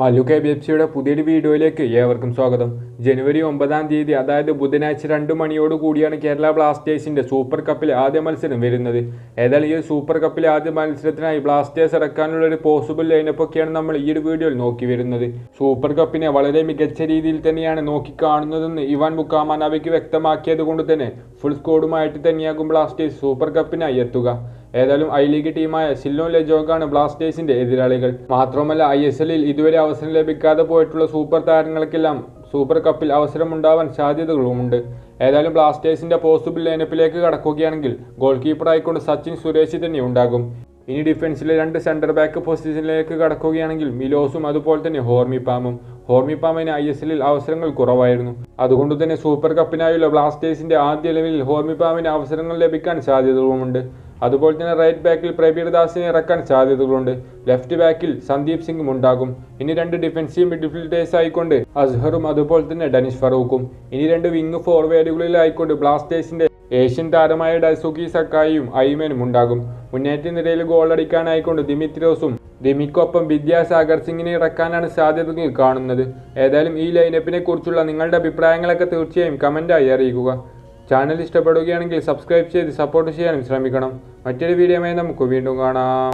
Mallu K B F സിയുടെ പുതിയൊരു വീഡിയോയിലേക്ക് ഏവർക്കും സ്വാഗതം. ജനുവരി ഒമ്പതാം തീയതി അതായത് ബുധനാഴ്ച രണ്ട് മണിയോട് കൂടിയാണ് കേരള ബ്ലാസ്റ്റേഴ്സിന്റെ സൂപ്പർ കപ്പിലെ ആദ്യ മത്സരം വരുന്നത്. ഏതായാലും ഈ സൂപ്പർ കപ്പിലെ ആദ്യ മത്സരത്തിനായി ബ്ലാസ്റ്റേഴ്സ് ഇറക്കാനുള്ള ഒരു പോസിബിൾ ലൈനപ്പൊക്കെയാണ് നമ്മൾ ഈ ഒരു വീഡിയോയിൽ നോക്കി വരുന്നത്. സൂപ്പർ കപ്പിനെ വളരെ മികച്ച രീതിയിൽ തന്നെയാണ് നോക്കിക്കാണുന്നതെന്ന് ഇവാൻ ബുക്കാമാനാവയ്ക്ക് വ്യക്തമാക്കിയത് കൊണ്ട് തന്നെ ഫുൾ സ്കോഡുമായിട്ട് തന്നെയാകും ബ്ലാസ്റ്റേഴ്സ് സൂപ്പർ കപ്പിനായി എത്തുക. ഏതായാലും ഐ ലീഗ് ടീമായ സില്ലോൺ ലജോഗാണ് ബ്ലാസ്റ്റേഴ്സിന്റെ എതിരാളികൾ. മാത്രമല്ല ഐ എസ് എല്ലിൽ ഇതുവരെ അവസരം ലഭിക്കാതെ പോയിട്ടുള്ള സൂപ്പർ താരങ്ങൾക്കെല്ലാം സൂപ്പർ കപ്പിൽ അവസരമുണ്ടാവാൻ സാധ്യതകളുമുണ്ട്. ഏതായാലും ബ്ലാസ്റ്റേഴ്സിന്റെ പോസിബിൾ ലൈനപ്പിലേക്ക് കടക്കുകയാണെങ്കിൽ ഗോൾ കീപ്പറായിക്കൊണ്ട് സച്ചിൻ സുരേഷ് തന്നെ ഉണ്ടാകും. ഇനി ഡിഫൻസിലെ രണ്ട് സെന്റർ ബാക്ക് പൊസിഷനിലേക്ക് കടക്കുകയാണെങ്കിൽ മിലോസും അതുപോലെ തന്നെ ഹോർമി പാമും. ഹോർമി പാമിന് ഐ എസ് എല്ലിൽ അവസരങ്ങൾ കുറവായിരുന്നു. അതുകൊണ്ട് തന്നെ സൂപ്പർ കപ്പിനായുള്ള ബ്ലാസ്റ്റേഴ്സിന്റെ ആദ്യ ലെവലിൽ ഹോർമി പാമിന് അവസരങ്ങൾ ലഭിക്കാൻ സാധ്യതകളുമുണ്ട്. അതുപോലെ തന്നെ റൈറ്റ് ബാക്കിൽ പ്രബീർ ദാസിനെ ഇറക്കാൻ സാധ്യതകളുണ്ട്. ലെഫ്റ്റ് ബാക്കിൽ സന്ദീപ് സിംഗും ഉണ്ടാകും. ഇനി രണ്ട് ഡിഫൻസീവ് മിഡ്ഫീൽഡേഴ്സ് ആയിക്കൊണ്ട് അസ്ഹറും അതുപോലെ തന്നെ ഡനിഷ് ഫറൂഖും. ഇനി രണ്ട് വിങ് ഫോർവേഡുകളിലായിക്കൊണ്ട് ബ്ലാസ്റ്റേഴ്സിന്റെ ഏഷ്യൻ താരമായ ഡൈസുക്കി സക്കായിയും ഐമനും ഉണ്ടാകും. മുന്നേറ്റ നിരയിൽ ഗോളടിക്കാനായിക്കൊണ്ട് ദിമിത്രോസും ദിമിക്കൊപ്പം വിദ്യാസാഗർ സിംഗിനെ ഇറക്കാനാണ് സാധ്യതകൾ കാണുന്നത്. ഏതായാലും ഈ ലൈനപ്പിനെ കുറിച്ചുള്ള നിങ്ങളുടെ അഭിപ്രായങ്ങളൊക്കെ തീർച്ചയായും കമന്റായി അറിയിക്കുക. ചാനൽ ഇഷ്ടപ്പെടുകയാണെങ്കിൽ സബ്സ്ക്രൈബ് ചെയ്ത് സപ്പോർട്ട് ചെയ്യാനും ശ്രമിക്കണം. മറ്റൊരു വീഡിയോയുമായി നമുക്ക് വീണ്ടും കാണാം.